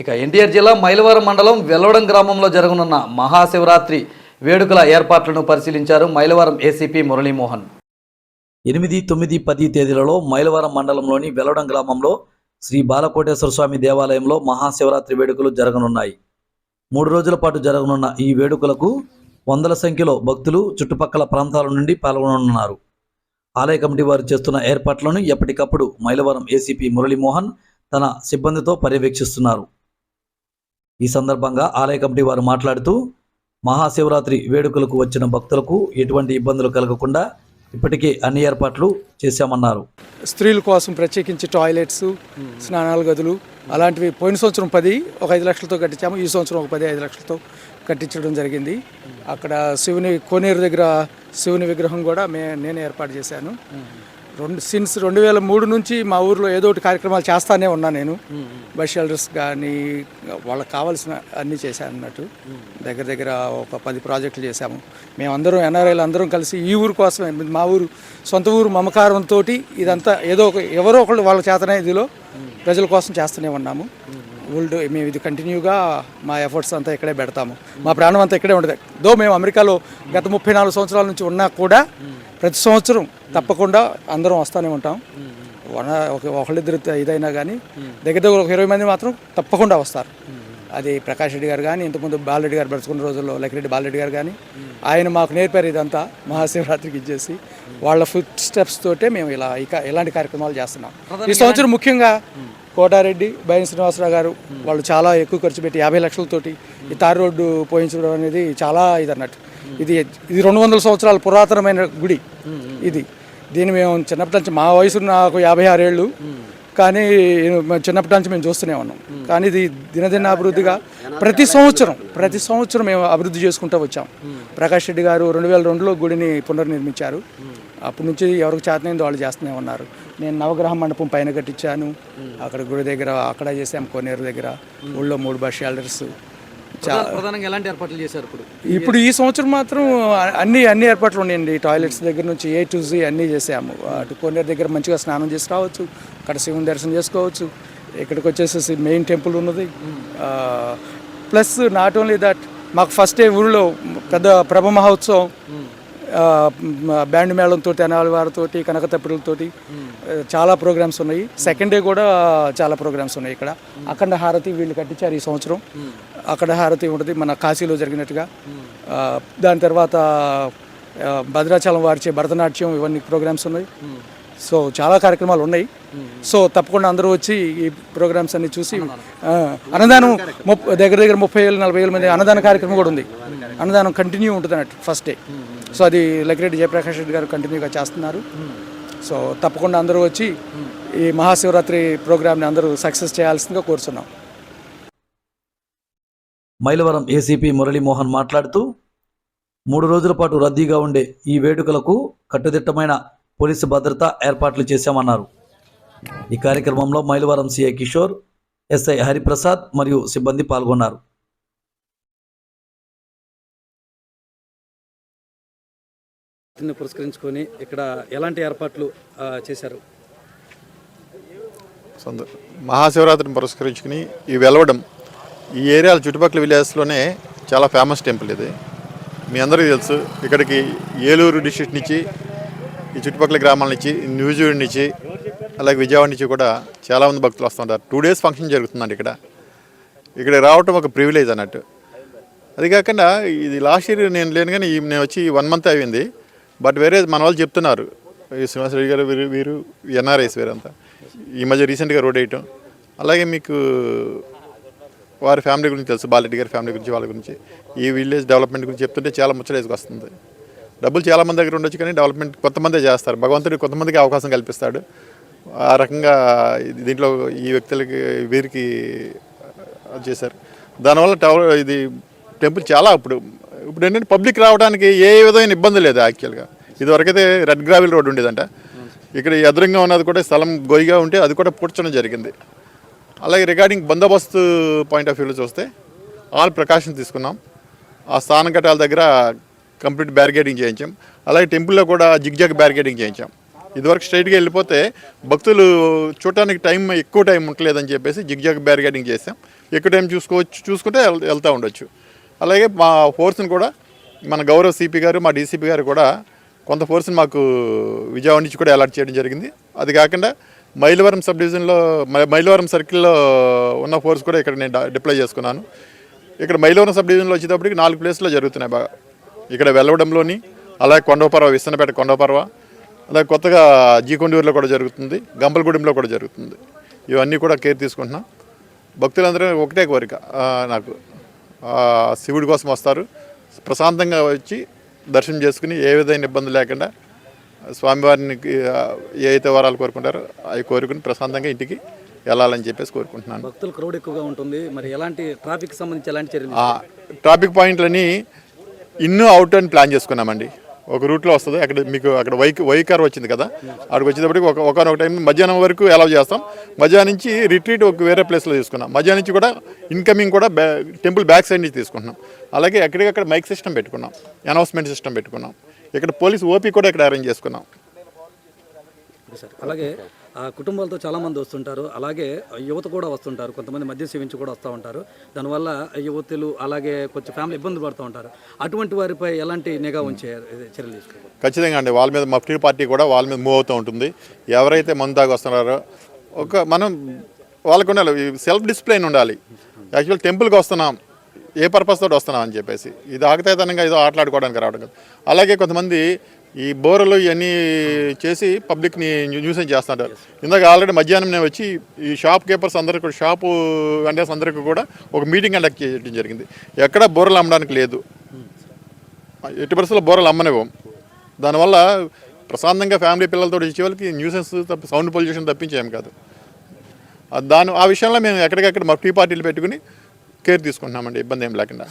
ఇక ఎన్టీఆర్ జిల్లా మైలవరం మండలం వెల్లవడం గ్రామంలో జరగనున్న మహాశివరాత్రి వేడుకల ఏర్పాట్లను పరిశీలించారు మైలవరం ఏసీపీ మురళీమోహన్. ఎనిమిది తొమ్మిది పది తేదీలలో మైలవరం మండలంలోని వెల్లడం గ్రామంలో శ్రీ బాలకోటేశ్వర స్వామి దేవాలయంలో మహాశివరాత్రి వేడుకలు జరగనున్నాయి. మూడు రోజుల పాటు జరగనున్న ఈ వేడుకలకు వందల సంఖ్యలో భక్తులు చుట్టుపక్కల ప్రాంతాల నుండి పాల్గొననున్నారు. ఆలయ కమిటీ వారు చేస్తున్న ఏర్పాట్లను ఎప్పటికప్పుడు మైలవరం ఏసీపీ మురళీమోహన్ తన సిబ్బందితో పర్యవేక్షిస్తున్నారు. ఈ సందర్భంగా ఆలయ కమిటీ వారు మాట్లాడుతూ మహాశివరాత్రి వేడుకలకు వచ్చిన భక్తులకు ఎటువంటి ఇబ్బందులు కలగకుండా ఇప్పటికే అన్ని ఏర్పాట్లు చేశామన్నారు. స్త్రీల కోసం ప్రత్యేకించి టాయిలెట్స్ స్నానాల గదులు అలాంటివి పోయిన సంవత్సరం పది ఒక ఐదు లక్షలతో కట్టించాము ఈ సంవత్సరం ఒక పది ఐదు లక్షలతో కట్టించడం జరిగింది. అక్కడ శివుని కోనేరు దగ్గర శివుని విగ్రహం కూడా మే నేను ఏర్పాటు చేశాను. రెండు సిన్స్ రెండు వేల మూడు నుంచి మా ఊర్లో ఏదో ఒకటి కార్యక్రమాలు చేస్తానే ఉన్నా నేను. బస్ షెల్టర్స్ కానీ వాళ్ళకి కావాల్సిన అన్నీ చేశాను అన్నట్టు. దగ్గర దగ్గర ఒక పది ప్రాజెక్టులు చేశాము. మేమందరం ఎన్ఆర్ఐలు అందరం కలిసి ఈ ఊరు కోసమే మా ఊరు సొంత ఊరు మమకారంతో ఇదంతా ఏదో ఒక ఎవరో ఒకళ్ళు వాళ్ళ చేతనే ఇదిలో ప్రజల కోసం చేస్తూనే ఉన్నాము. ఓల్డ్ మేము ఇది కంటిన్యూగా మా ఎఫర్ట్స్ అంతా ఇక్కడే పెడతాము. మా ప్రాణం అంతా ఇక్కడే ఉండదు దో మేము అమెరికాలో గత ముప్పై నాలుగు సంవత్సరాల నుంచి ఉన్నా కూడా ప్రతి సంవత్సరం తప్పకుండా అందరం వస్తూనే ఉంటాం. ఒకళ్ళిద్దరు ఇదైనా కానీ దగ్గర దగ్గర ఒక ఇరవై మంది మాత్రం తప్పకుండా వస్తారు. అది ప్రకాష్ రెడ్డి గారు కానీ ఇంతకుముందు బాలరెడ్డి గారు బ్రతుకున్న రోజుల్లో లక్కిరెడ్డి బాలరెడ్డి గారు కానీ ఆయన మాకు నేర్పారు ఇదంతా మహాశివరాత్రికి ఇచ్చేసి. వాళ్ళ ఫుడ్ స్టెప్స్ తోటే మేము ఇలా ఇక ఇలాంటి కార్యక్రమాలు చేస్తున్నాం. ఈ సంవత్సరం ముఖ్యంగా కోటారెడ్డి బైన్ శ్రీనివాసరావు గారు వాళ్ళు చాలా ఎక్కువ ఖర్చు పెట్టి యాభై లక్షలతోటి ఈ తారు రోడ్డు పోయించడం అనేది చాలా ఇది అన్నట్టు ఇది ఇది రెండు వందల సంవత్సరాల పురాతనమైన గుడి. ఇది. దీన్ని మేము చిన్నప్పటి నుంచి మా వయసు నాకు యాభై ఆరేళ్ళు. కానీ చిన్నప్పటి నుంచి మేము చూస్తూనే ఉన్నాం. కానీ ఇది దినదిన అభివృద్ధిగా ప్రతి సంవత్సరం ప్రతి సంవత్సరం మేము అభివృద్ధి చేసుకుంటూ వచ్చాం. ప్రకాష్ రెడ్డి గారు రెండు వేల రెండులో గుడిని పునర్నిర్మించారు. అప్పటి నుంచి ఎవరికి చేతనైందో వాళ్ళు చేస్తూనే ఉన్నారు. నేను నవగ్రహ మండపం పైన కట్టించాను. అక్కడ గుడి దగ్గర అక్కడ చేసాం కోనేరు దగ్గర. ఊళ్ళో మూడు బస్ షెల్టర్స్. ప్రధానంగా ఎలాంటి ఏర్పాట్లు చేశారు ఇప్పుడు? ఇప్పుడు ఈ సంవత్సరం మాత్రం అన్ని అన్ని ఏర్పాట్లు ఉన్నాయండి. టాయిలెట్స్ దగ్గర నుంచి ఏ టు జీ అన్నీ చేసాము. అటు కోనేరు దగ్గర మంచిగా స్నానం చేసి రావచ్చు. అక్కడ శివుని దర్శనం చేసుకోవచ్చు. ఇక్కడికి వచ్చేసేసి మెయిన్ టెంపుల్ ఉన్నది. ప్లస్ నాట్ ఓన్లీ దట్ మాకు ఫస్ట్ డే ఊళ్ళో పెద్ద ప్రభ మహోత్సవం బ్యాండ్ మేళంతో తెనాలి వారితోటి కనకతప్పిలతోటి చాలా ప్రోగ్రామ్స్ ఉన్నాయి. సెకండ్ డే కూడా చాలా ప్రోగ్రామ్స్ ఉన్నాయి ఇక్కడ. అఖండ హారతి వీళ్ళు కట్టించారు ఈ సంవత్సరం. అఖండ హారతి ఉంటుంది మన కాశీలో జరిగినట్టుగా. దాని తర్వాత భద్రాచలం వారిచే భరతనాట్యం ఇవన్నీ ప్రోగ్రామ్స్ ఉన్నాయి. సో చాలా కార్యక్రమాలు ఉన్నాయి. సో తప్పకుండా అందరూ వచ్చి ఈ ప్రోగ్రామ్స్ అన్ని చూసి అన్నదానం ముప్- దగ్గర దగ్గర ముప్పై వేలు నలభై వేల మంది అన్నదాన కార్యక్రమం కూడా ఉంది. అన్నదానం కంటిన్యూ ఉంటుంది అన్నట్టు ఫస్ట్ డే సో అది లక్కిరెడ్డి జయప్రకాష్ రెడ్డి గారు కంటిన్యూగా చేస్తున్నారు. సో తప్పకుండా అందరూ వచ్చి ఈ మహాశివరాత్రి ప్రోగ్రామ్ని అందరూ సక్సెస్ చేయాల్సిందిగా కోరుతున్నాం మైలవరం ఏసీపీ మురళీమోహన్ మాట్లాడుతూ మూడు రోజుల పాటు రద్దీగా ఉండే ఈ వేడుకలకు కట్టుదిట్టమైన పోలీసు భద్రత ఏర్పాట్లు చేశామన్నారు. ఈ కార్యక్రమంలో మైలవరం సిఐ కిషోర్ ఎస్ఐ హరిప్రసాద్ మరియు సిబ్బంది పాల్గొన్నారు. పురస్కరించుకొని ఇక్కడ ఎలాంటి ఏర్పాట్లు చేశారు? సంద మహాశివరాత్రిని పురస్కరించుకుని ఈ వెలవడం ఈ ఏరియాల చుట్టుపక్కల విలేజ్లోనే చాలా ఫేమస్ టెంపుల్ ఇది. మీ అందరికీ తెలుసు ఇక్కడికి ఏలూరు డిస్ట్రిక్ట్ నుంచి ఈ చుట్టుపక్కల గ్రామాల నుంచి న్యూజిలాండ్ నుంచి అలాగే విజయవాడ నుంచి కూడా చాలామంది భక్తులు వస్తుంటారు. టూ డేస్ ఫంక్షన్ జరుగుతుందండి ఇక్కడ. ఇక్కడ రావటం ఒక ప్రివిలేజ్ అన్నట్టు. అది కాకుండా ఇది లాస్ట్ ఇయర్ నేను లేను కానీ ఈ- నేను వచ్చి వన్ మంత్ అయింది. బట్ వేరే మన వాళ్ళు చెప్తున్నారు. ఈ శ్రీనివాసరెడ్డి గారు వీరు వీరు ఎన్ఆర్ఐస్ వీరంతా. ఈ మధ్య రీసెంట్గా రోడ్ వేయటం. అలాగే మీకు వారి ఫ్యామిలీ గురించి తెలుసు. బాలరెడ్డి గారి ఫ్యామిలీ గురించి వాళ్ళ గురించి. ఈ విలేజ్ డెవలప్మెంట్ గురించి చెప్తుంటే చాలా ముచ్చటేసుకు వస్తుంది డబ్బులు చాలామంది దగ్గర ఉండొచ్చు కానీ డెవలప్మెంట్ కొంతమందే చేస్తారు. భగవంతుడు కొంతమందికి అవకాశం కల్పిస్తాడు. ఆ రకంగా దీంట్లో ఈ వ్యక్తులకి వీరికి చేశారు. దానివల్ల టవర్ ఇది టెంపుల్ చాలా ఇప్పుడు ఇప్పుడు ఏంటంటే పబ్లిక్ రావడానికి ఏ విధమైన ఇబ్బంది లేదు యాక్చువల్గా. ఇదివరకైతే రెడ్ గ్రావిల్ రోడ్ ఉండేదంట. ఇక్కడ ఎదురుగా ఉన్నది కూడా స్థలం గొయ్యిగా ఉంటే అది కూడా పూడ్చడం జరిగింది. అలాగే రిగార్డింగ్ బందోబస్తు పాయింట్ ఆఫ్ వ్యూలో చూస్తే ఆల్ ప్రకాశం తీసుకున్నాం. ఆ స్థాన ఘటాల దగ్గర కంప్లీట్ బ్యారికేడింగ్ చేయించాం. అలాగే టెంపుల్లో కూడా జిగ్జాగ్ బ్యారికేడింగ్ చేయించాం. ఇదివరకు స్ట్రైట్గా వెళ్ళిపోతే భక్తులు చూడటానికి టైం ఎక్కువ టైం ఉండలేదని చెప్పేసి జిగ్జాగ్ బ్యారికేడింగ్ చేసాం ఎక్కువ టైం చూసుకోవచ్చు చూసుకుంటే వెళ్తూ ఉండొచ్చు. అలాగే మా ఫోర్స్ని కూడా మన గౌరవ సిపి గారు మా డీసీపీ గారు కూడా కొంత ఫోర్స్ని మాకు విజయవాడ నుంచి కూడా అలాట్ చేయడం జరిగింది. అది కాకుండా మైలవరం సబ్ డివిజన్లో మైలవరం సర్కిల్లో ఉన్న ఫోర్స్ కూడా ఇక్కడ నేను డిప్లై చేసుకున్నాను. ఇక్కడ మైలవరం సబ్ డివిజన్లో వచ్చేటప్పటికి నాలుగు ప్లేస్లో జరుగుతున్నాయి బాగా. ఇక్కడ వెల్లవడంలోని అలాగే కొండపర్వ విస్తనపేట కొండపర్వ అలాగే కొత్తగా జీకొండూరులో కూడా జరుగుతుంది గంపలగూడెంలో కూడా జరుగుతుంది. ఇవన్నీ కూడా కేర్ తీసుకుంటున్నాం. భక్తులందరూ ఒకటే కోరిక నాకు శివుడి కోసం వస్తారు. ప్రశాంతంగా వచ్చి దర్శనం చేసుకుని ఏ విధమైన ఇబ్బంది లేకుండా స్వామివారిని ఏ అయితే వరాలు కోరుకుంటారో అవి కోరుకుని ప్రశాంతంగా ఇంటికి వెళ్ళాలని చెప్పేసి కోరుకుంటున్నాను. భక్తులు క్రౌడ్ ఎక్కువగా ఉంటుంది. మరి ఎలాంటి ట్రాఫిక్ సంబంధించి ఎలాంటి చర్యలు ట్రాఫిక్ పాయింట్లని ఇన్ను అవుట్ అని ప్లాన్ చేసుకున్నామండి. ఒక రూట్లో వస్తుంది. అక్కడ మీకు అక్కడ వైక్ వైకార్ వచ్చింది కదా అక్కడికి వచ్చేటప్పటికి ఒక ఒకనొక టైం మధ్యాహ్నం వరకు అలౌ చేస్తాం. మధ్యాహ్నం నుంచి రిట్రీట్ ఒక వేరే ప్లేస్లో తీసుకున్నాం. మధ్యాహ్నం నుంచి కూడా ఇన్కమింగ్ కూడా బ్యా టెంపుల్ బ్యాక్ సైడ్ నుంచి తీసుకుంటున్నాం. అలాగే ఎక్కడికక్కడ మైక్ సిస్టమ్ పెట్టుకున్నాం. అనౌన్స్మెంట్ సిస్టమ్ పెట్టుకున్నాం. ఇక్కడ పోలీస్ ఓపీ కూడా ఇక్కడ అరేంజ్ చేసుకున్నాం. అలాగే కుటుంబాలతో చాలామంది వస్తుంటారు. అలాగే యువత కూడా వస్తుంటారు. కొంతమంది మద్యం సేవించి కూడా వస్తూ ఉంటారు. దానివల్ల యువతులు అలాగే కొంచెం ఫ్యామిలీ ఇబ్బంది పడుతూ ఉంటారు. అటువంటి వారిపై ఎలాంటి నిఘా ఉంచే చర్యలు తీసుకోవాలి? ఖచ్చితంగా అండి. వాళ్ళ మీద మఫ్టీ పార్టీ కూడా వాళ్ళ మీద మూవ్ అవుతూ ఉంటుంది. ఎవరైతే మందు తాగి వస్తున్నారో ఒక మనం వాళ్ళకు ఉండాలి. సెల్ఫ్ డిసిప్లైన్ ఉండాలి. యాక్చువల్ టెంపుల్కి వస్తున్నాం. ఏ పర్పస్ తోటి వస్తున్నాం అని చెప్పేసి. ఇది ఆగతాయితనంగా ఏదో ఆటలాడుకోవడానికి రావడం కాదు. అలాగే కొంతమంది ఈ బోరలు ఇవన్నీ చేసి పబ్లిక్ని న్యూసెన్స్ చేస్తుంటారు. ఇందాక ఆల్రెడీ మధ్యాహ్నం నేను వచ్చి ఈ షాప్ కీపర్స్ అందరికీ కూడా షాపు వెండర్స్ అందరికీ కూడా ఒక మీటింగ్ కండక్ట్ చేయడం జరిగింది. ఎక్కడ బోరలు అమ్మడానికి లేదు. ఎట్టి పరిస్థితుల్లో బోరలు అమ్మనివ్వం. దానివల్ల ప్రశాంతంగా ఫ్యామిలీ పిల్లలతో ఇచ్చే వాళ్ళకి న్యూసెన్స్ తప్ప సౌండ్ పొల్యూషన్ తప్పించేం కాదు. దాని ఆ విషయంలో మేము ఎక్కడికక్కడ మా టీ పార్టీలు పెట్టుకుని కేర్ తీసుకుంటున్నామండి ఇబ్బంది ఏం లేకుండా.